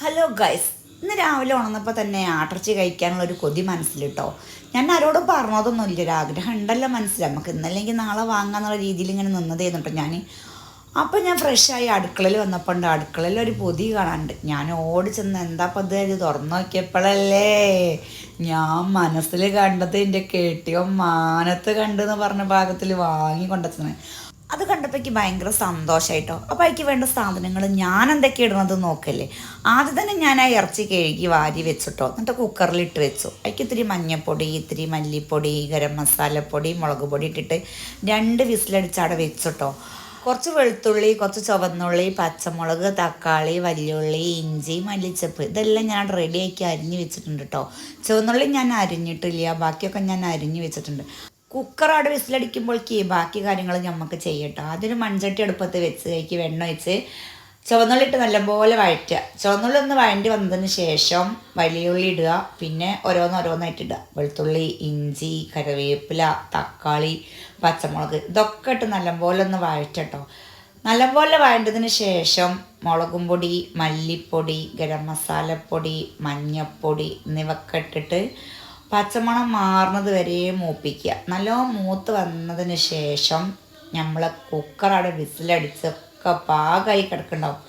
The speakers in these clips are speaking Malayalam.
ഹലോ ഗൈസ് ഇന്ന് രാവിലെ ഉണർന്നപ്പോൾ തന്നെ ആട്ടർച്ചി കഴിക്കാനുള്ള ഒരു കൊതി മനസ്സിലിട്ടോ. ഞാൻ ആരോടും പറഞ്ഞതൊന്നുമില്ല ഒരു ആഗ്രഹം ഉണ്ടല്ലോ മനസ്സിൽ. നമുക്ക് ഇന്നല്ലെങ്കിൽ നാളെ വാങ്ങാന്നുള്ള രീതിയിൽ ഇങ്ങനെ നിന്നതേന്നു ഞാൻ അപ്പം ഞാൻ ഫ്രഷായി അടുക്കളയിൽ വന്നപ്പോൾ ഉണ്ട്. അടുക്കളയിൽ ഒരു പൊതി കാണാനുണ്ട്. ഞാൻ ഓടി ചെന്ന് എന്താ പത് ഇത് തുറന്നു നോക്കിയപ്പോഴല്ലേ ഞാൻ മനസ്സിൽ കണ്ടത് എന്റെ കെട്ടിയോ മാനത്ത് കണ്ടെന്ന് പറഞ്ഞ ഭാഗത്തിൽ വാങ്ങി കൊണ്ടുവച്ചത്. അത് കണ്ടപ്പോൾ എനിക്ക് ഭയങ്കര സന്തോഷമായിട്ടോ അപ്പോൾ അതിക്ക് വേണ്ട സാധനങ്ങൾ ഞാൻ എന്തൊക്കെ ഇടണത് നോക്കല്ലേ. ആദ്യം തന്നെ ഞാൻ ആ ഇറച്ചി കഴുകി വാരി വെച്ചിട്ടോ. എന്നിട്ട് കുക്കറിലിട്ട് വെച്ചു. അതിക്ക് ഇത്തിരി മഞ്ഞൾപ്പൊടി ഇത്തിരി മല്ലിപ്പൊടി ഗരം മസാലപ്പൊടി മുളക് പൊടി ഇട്ടിട്ട് രണ്ട് വിസിലടിച്ച് അവിടെ വെച്ചിട്ടോ. കുറച്ച് വെളുത്തുള്ളി കുറച്ച് ചുവന്നുള്ളി പച്ചമുളക് തക്കാളി വലിയുള്ളി ഇഞ്ചി മല്ലിച്ചപ്പ് ഇതെല്ലാം ഞാൻ റെഡിയാക്കി അരിഞ്ഞ് വെച്ചിട്ടുണ്ട് കേട്ടോ ചുവന്നുള്ളി ഞാൻ അരിഞ്ഞിട്ടില്ല. ബാക്കിയൊക്കെ ഞാൻ അരിഞ്ഞ് വെച്ചിട്ടുണ്ട്. കുക്കർ അവിടെ വിസിലടിക്കുമ്പോഴേക്ക് ബാക്കി കാര്യങ്ങൾ നമുക്ക് ചെയ്യട്ടോ. അതൊരു മൺചട്ടി അടുപ്പത്ത് വെച്ച് കഴിക്ക് വെണ്ണ വെച്ച് ചുവന്നുള്ളി ഇട്ട് നല്ലപോലെ വഴറ്റുക. ചുവന്നുള്ളി ഒന്ന് വഴണ്ടി വന്നതിന് ശേഷം വലിയുള്ളി ഇടുക. പിന്നെ ഓരോന്നോരോന്നായിട്ട് ഇടുക. വെളുത്തുള്ളി ഇഞ്ചി കറിവേപ്പില തക്കാളി പച്ചമുളക് ഇതൊക്കെ ഇട്ട് നല്ലപോലെ ഒന്ന് വഴറ്റട്ടോ. നല്ലപോലെ വഴണ്ടതിന് ശേഷം മുളകും പൊടി മല്ലിപ്പൊടി ഗരം മസാലപ്പൊടി മഞ്ഞൾപ്പൊടി എന്നിവയൊക്കെ ഇട്ടിട്ട് പച്ചമണം മാറുന്നത് വരെ മൂപ്പിക്കുക. നല്ലോണം മൂത്ത് വന്നതിന് ശേഷം നമ്മൾ കുക്കറവിടെ വിസിലടിച്ച് വിസിലടിച്ചൊക്കെ പാകമായി കിടക്കുന്നുണ്ടാവും.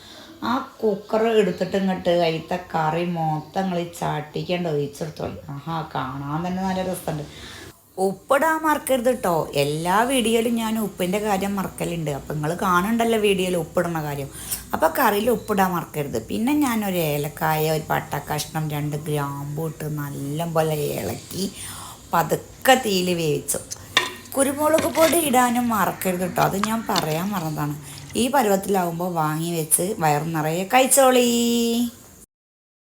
ആ കുക്കർ എടുത്തിട്ട് ഇങ്ങോട്ട് അതിലത്തെ കറി മൊത്തം നിങ്ങൾ ചാട്ടിക്കേണ്ട ഒഴിച്ചെടുത്തോളി. ആഹാ കാണാൻ തന്നെ നല്ല രസമുണ്ട്. ഉപ്പിടാൻ മറക്കരുത് കേട്ടോ എല്ലാ വീഡിയോയിലും ഞാൻ ഉപ്പിന്റെ കാര്യം മറക്കലുണ്ട്. അപ്പം നിങ്ങൾ കാണണ്ടല്ലോ വീഡിയോയിൽ ഉപ്പിടുന്ന കാര്യം. അപ്പോൾ കറിയിൽ ഉപ്പിടാൻ മറക്കരുത്. പിന്നെ ഞാനൊരു ഏലക്കായ ഒരു പട്ടക്കഷ്ണം രണ്ട് ഗ്രാമ്പു ഇട്ട് നല്ലപോലെ ഇളക്കി പതുക്കെ തീയിൽ വേവിച്ചു. കുരുമുളക് പൊടി ഇടാനും മറക്കരുത് കേട്ടോ അത് ഞാൻ പറയാൻ മറന്നതാണ്. ഈ പരുവത്തിലാവുമ്പോൾ വാങ്ങി വെച്ച് വയർ നിറയെ കഴിച്ചോളീ.